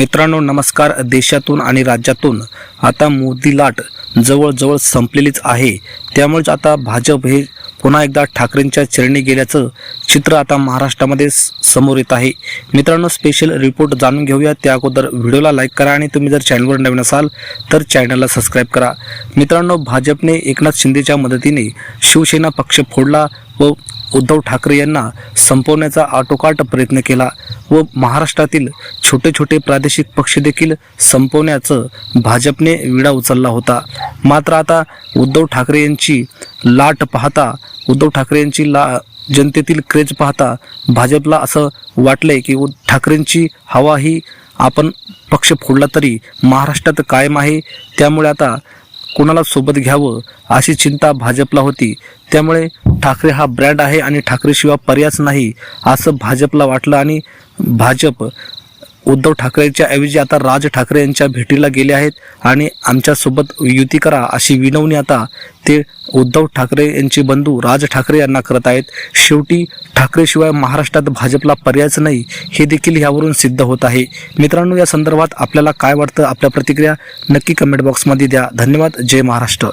मित्रांनो नमस्कार. देशातून आणि राज्यातून आता मोदी लाट जवळजवळ संपलेलीच आहे. त्यामुळेच आता भाजप हे पुन्हा एकदा ठाकरेंच्या चरणी गेल्याचं चित्र आता महाराष्ट्रामध्ये समोर येत आहे. मित्रांनो स्पेशल रिपोर्ट जाणून घेऊया. त्या अगोदर व्हिडिओला लाईक करा आणि तुम्ही जर चॅनलवर नवीन असाल तर चॅनलला सबस्क्राईब करा. मित्रांनो भाजपने एकनाथ शिंदेच्या मदतीने शिवसेना पक्ष फोडला व उद्धव ठाकरे यांना संपवण्याचा आटोकाट प्रयत्न केला. व महाराष्ट्रातील छोटे छोटे प्रादेशिक पक्ष देखील संपवण्याचं भाजपने विडा उचलला होता. मात्र आता उद्धव ठाकरे यांची लाट पाहता उद्धव ठाकरे यांची ला जनतेतील क्रेज पाहता भाजपला असं वाटलंय की उद्धव ठाकरेंची हवा ही आपण पक्ष फोडला तरी महाराष्ट्रात कायम आहे. त्यामुळे आता कोणाला सोबत घ्यावं अशी चिंता भाजपला होती. त्यामुळे ठाकरे हा ब्रँड आहे आणि ठाकरेशिवाय पर्यायच नाही असं भाजपला वाटलं आणि भाजप उद्धव ठाकरेंच्या ऐवजी आता राज ठाकरे यांच्या भेटीला गेले आहेत आणि आमच्यासोबत युती करा अशी विनवणी आता ते उद्धव ठाकरे यांचे बंधू राज ठाकरे यांना करत आहेत. शेवटी ठाकरेशिवाय महाराष्ट्रात भाजपला पर्यायच नाही हे देखील ह्यावरून सिद्ध होत आहे. मित्रांनो या संदर्भात आपल्याला काय वाटतं? आपल्या प्रतिक्रिया नक्की कमेंट बॉक्समध्ये द्या. धन्यवाद. जय महाराष्ट्र.